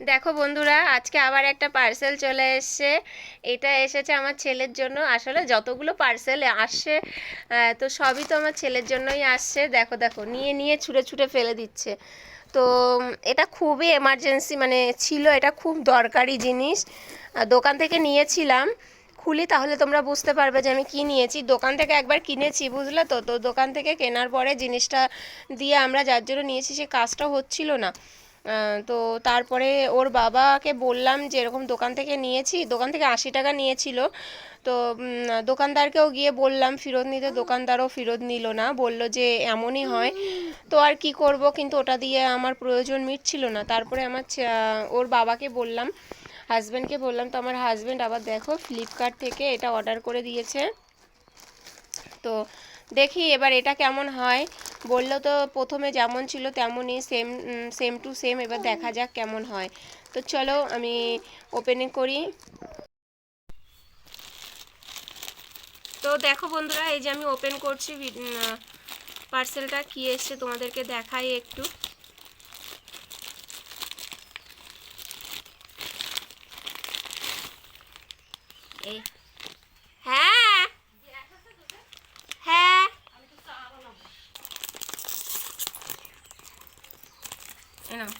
দেখো বন্ধুরা, আজকে আবার একটা পার্সেল চলে এসছে। এটা এসেছে আমার ছেলের জন্য। আসলে যতগুলো পার্সেল আসছে তো সবই তো আমার ছেলের জন্যই আসছে। দেখো দেখো, নিয়ে নিয়ে ছুঁড়ে ছুঁড়ে ফেলে দিচ্ছে। তো এটা খুবই এমার্জেন্সি মানে ছিল, এটা খুব দরকারি জিনিস। দোকান থেকে নিয়েছিলাম। খুলি তাহলে তোমরা বুঝতে পারবে যে আমি কি নিয়েছি। দোকান থেকে একবার কিনেছি, বুঝলে তো? তো দোকান থেকে কেনার পরে জিনিসটা দিয়ে আমরা যার জন্য নিয়েছি, সে কাজটা হচ্ছিল না। তো তারপরে ওর বাবাকে বললাম যে, এরকম দোকান থেকে নিয়েছি, দোকান থেকে আশি টাকা নিয়েছিল। তো দোকানদারকেও গিয়ে বললাম, ফেরত নিতে। দোকানদারও ফেরত নিল না, বলল যে, এমনই হয়। তো আর কি করব, কিন্তু ওটা দিয়ে আমার প্রয়োজন মিটছিল না। তারপরে আমার ওর বাবাকে বললাম, হাজব্যান্ডকে বললাম, তো আমার হাজব্যান্ড আবার দেখো, ফ্লিপকার্ট থেকে এটা অর্ডার করে দিয়েছে। তো দেখি এবার এটা কেমন হয়। বলল তো প্রথমে যেমন ছিল তেমনই সেম সেম টু সেম এবার দেখা যাক কেমন হয়। তো চলো আমি ওপেনে করি। তো দেখো বন্ধুরা, এই যে আমি ওপেন করছি পার্সেলটা কি এসছে তোমাদেরকে দেখাই একটু এই হ্যাঁ হ্যাঁ এই নাও।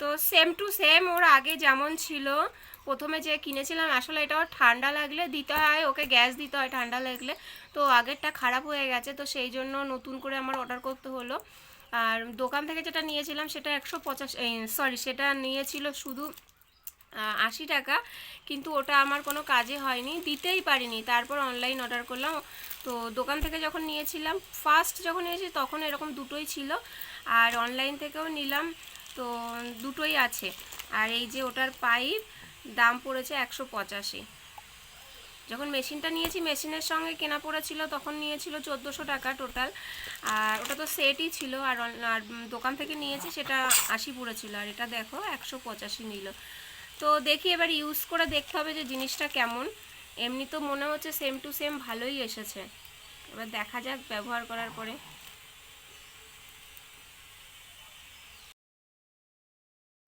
তো সেম টু সেম ওর আগে যেমন ছিল। প্রথমে যে কিনেছিলাম, আসলে এটা ওর ঠান্ডা লাগলে দিতে হয়, ওকে গ্যাস দিতে হয় ঠান্ডা লাগলে। তো আগেরটা খারাপ হয়ে গেছে, তো সেই জন্য নতুন করে আমার অর্ডার করতে হলো। আর দোকান থেকে যেটা নিয়েছিলাম, সেটা একশো পঁচাশ সরি সেটা নিয়েছিল শুধু আশি টাকা। কিন্তু ওটা আমার কোনো কাজে হয়নি, দিতেই পারিনি। তারপর অনলাইন অর্ডার করলাম। তো দোকান থেকে যখন নিয়েছিলাম ফার্স্ট যখন নিয়েছি, তখন এরকম দুটোই ছিল। আর অনলাইন থেকেও নিলাম। তো দুটোই আছে। আর এই যে ওটার পাইপ, দাম পড়েছে একশো পঁচাশি। যখন মেশিনটা নিয়েছি, মেশিনের সঙ্গে কেনা পড়েছিল তখন নিয়েছিল চোদ্দোশো টাকা টোটাল আর ওটা তো সেটই ছিল, আর আর দোকান থেকে নিয়েছি, সেটা আশি পড়েছিল আর এটা দেখো, একশো পঁচাশি নিল। তো দেখি এবার ইউজ করে দেখতে হবে যে জিনিসটা কেমন। এমনি তো মনে হচ্ছে সেম টু সেম ভালোই এসেছে। এবার দেখা যাক ব্যবহার করার পরে।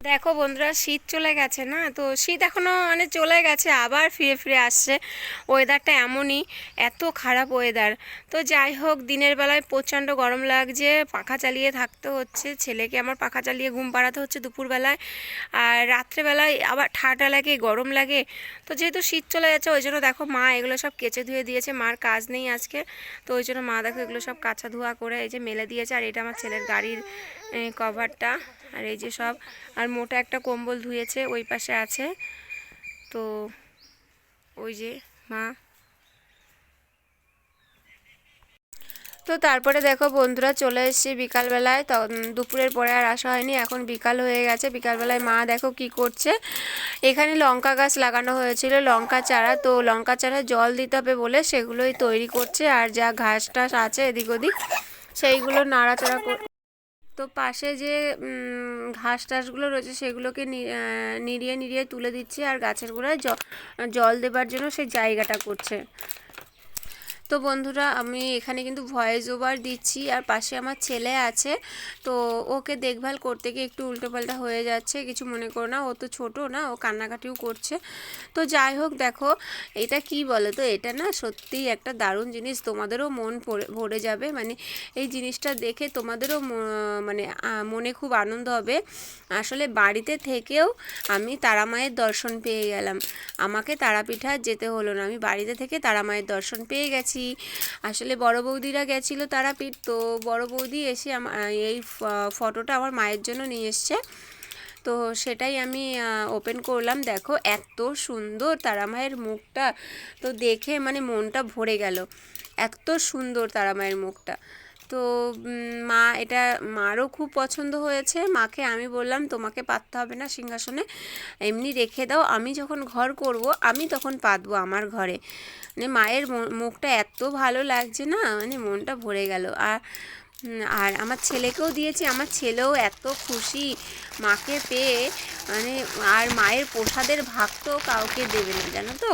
দেখো বন্ধুরা, শীত চলে গেছে না? তো শীত এখনও মানে চলে গেছে, আবার ফিরে ফিরে আসছে। ওয়েদারটা এমনই, এত খারাপ ওয়েদার তো যাই হোক, দিনের বেলায় প্রচণ্ড গরম লাগছে, পাখা চালিয়ে থাকতে হচ্ছে, ছেলেকে আমার পাখা চালিয়ে ঘুম পাড়াতে হচ্ছে দুপুরবেলায়। আর রাত্রেবেলায় আবার ঠান্ডা লাগে, গরম লাগে। তো যেহেতু শীত চলে যাচ্ছে, ওই জন্য দেখো মা এগুলো সব কেচে ধুয়ে দিয়েছে, মার কাজ নেই আজকে। তো ওই জন্য মা দেখো এগুলো সব কাঁচা ধোয়া করে এই যে মেলে দিয়েছে, আর এটা আমার ছেলের গাড়ির কভারটা আর এই যে সব। আর মোটা একটা কম্বল ধুয়েছে, ওই পাশে আছে। তো ওই যে মা। তো তারপরে দেখো বন্ধুরা চলে এসেছি বিকালবেলায়। তো দুপুরের পরে আর আসা হয়নি, এখন বিকাল হয়ে গেছে। বিকালবেলায় মা দেখো কি করছে। এখানে লঙ্কা গাছ লাগানো হয়েছিল, লঙ্কা চারা। তো লঙ্কা চারা জল দিতে হবে বলে সেগুলোই তৈরি করছে। আর যা ঘাস টাস আছে এদিক ওদিক, সেইগুলো নাড়াচাড়া কর তো পাশে যে ঘাস টাসগুলো রয়েছে সেগুলোকে নিড়িয়ে নিড়িয়ে তুলে দিচ্ছে আর গাছের গোড়ায় জল দেবার জন্য সেই জায়গাটা করছে। তো বন্ধুরা, আমি এখানে কিন্তু ভয়েস ওভার দিচ্ছি, আর পাশে আমার ছেলে আছে। তো ওকে দেখভাল করতে গিয়ে একটু উল্টোপাল্টা হয়ে যাচ্ছে, কিছু মনে করো না। ও তো ছোট না, ও কান্নাকাটিও করছে। তো যাই হোক, দেখো, এটা কি বলো তো এটা না সত্যিই একটা দারুণ জিনিস। তোমাদেরও মন ভরে যাবে। মানে এই জিনিসটা দেখে তোমাদেরও মানে মনে খুব আনন্দ হবে। আসলে বাড়িতে থেকেও আমি তারা মায়ের দর্শন পেয়ে গেলাম। আমাকে তারাপীঠ যেতে হলো না। আমি বাড়িতে থেকে তারা মায়ের দর্শন পেয়ে গেছি। আসলে বড় বৌদিরা গেছিল তারাপীঠ তো বড় বৌদি এসে এই ফটোটা আমার মায়ের জন্য নিয়ে এসছে। তো সেটাই আমি ওপেন করলাম। দেখো এত সুন্দর তারা মায়ের মুখটা। তো দেখে মানে মনটা ভরে গেল। এত সুন্দর তারা মায়ের মুখটা। তো মা, এটা মারও খুব পছন্দ হয়েছে। মাকে আমি বললাম, তোমাকে পাততে হবে না সিংহাসনে। এমনি রেখে দাও। আমি যখন ঘর করব, আমি তখন পাতবো আমার ঘরে। মানে মায়ের মুখটা এত ভালো লাগছে না মানে মনটা ভরে গেল। আর আর আমার ছেলেকেও দিয়েছি। আমার ছেলেও এত খুশি মাকে পেয়ে। মানে আর মায়ের প্রসাদের ভাগ তো কাউকে দেবে না, জানো তো?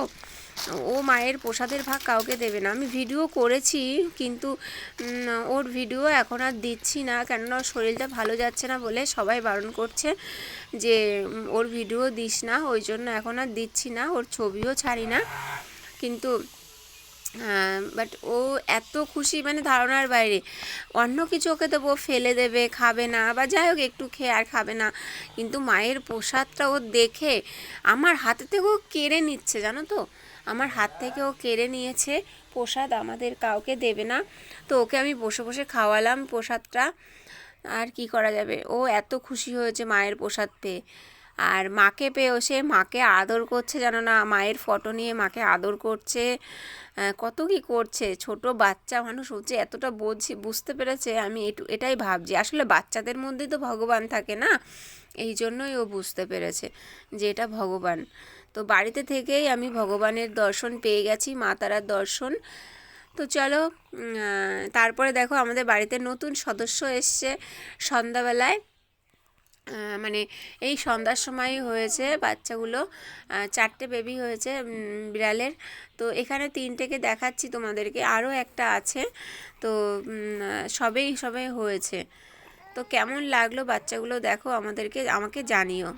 ও মায়ের প্রসাদের ভাগ কাউকে দেবে না। আমি ভিডিও করেছি, কিন্তু ওর ভিডিও এখন আর দিচ্ছি না, কেননা শরীরটা ভালো যাচ্ছে না বলে সবাই বারণ করছে যে ওর ভিডিও দিস না, ওই জন্য এখন আর দিচ্ছি না, ওর ছবিও ছাড়ি না। কিন্তু বাট ও এত খুশি মানে ধারণার বাইরে। অন্য কিছু ওকে দেবো, ফেলে দেবে, খাবে না, বা যাই হোক, একটু খেয়ে আর খাবে না। কিন্তু মায়ের প্রসাদটা ও দেখে আমার হাতে থেকেও কেড়ে নিচ্ছে, জানো তো? আমার হাত থেকে ও কেড়ে নিয়েছে। প্রসাদ আমাদের কাউকে দেবে না। তো ওকে আমি বসে বসে খাওয়ালাম প্রসাদটা। আর কি করা যাবে? ও এত খুশি হয়েছে মায়ের প্রসাদ পেয়ে। আর মাকে পেয়েও সে মাকে আদর করছে জানো না, মায়ের ফটো নিয়ে মাকে আদর করছে। কত কি করছে? ছোট বাচ্চা মানুষ হচ্ছে এতটা বুঝি, বুঝতে পেরেছে, আমি এটু, এটাই ভাবছি। আসলে বাচ্চাদের মধ্যেই তো ভগবান থাকে না, এই জন্যই ও বুঝতে পেরেছে যে এটা ভগবান। তো বাড়িতে থেকেই আমি ভগবানের দর্শন পেয়ে গেছি, মা তারার দর্শন। তো চলো তারপরে দেখো আমাদের বাড়িতে নতুন সদস্য এসছে সন্ধ্যাবেলায়। মানে এই সন্ধ্যার সময় হয়েছে বাচ্চাগুলো চারটে বেবি হয়েছে বিড়ালের। তো এখানে তিনটেকে দেখাচ্ছি তোমাদেরকে, আরও একটা আছে। তো সবেই, সবে হয়েছে। তো কেমন লাগল বাচ্চাগুলো দেখো আমাদেরকে, আমাকে জানিও।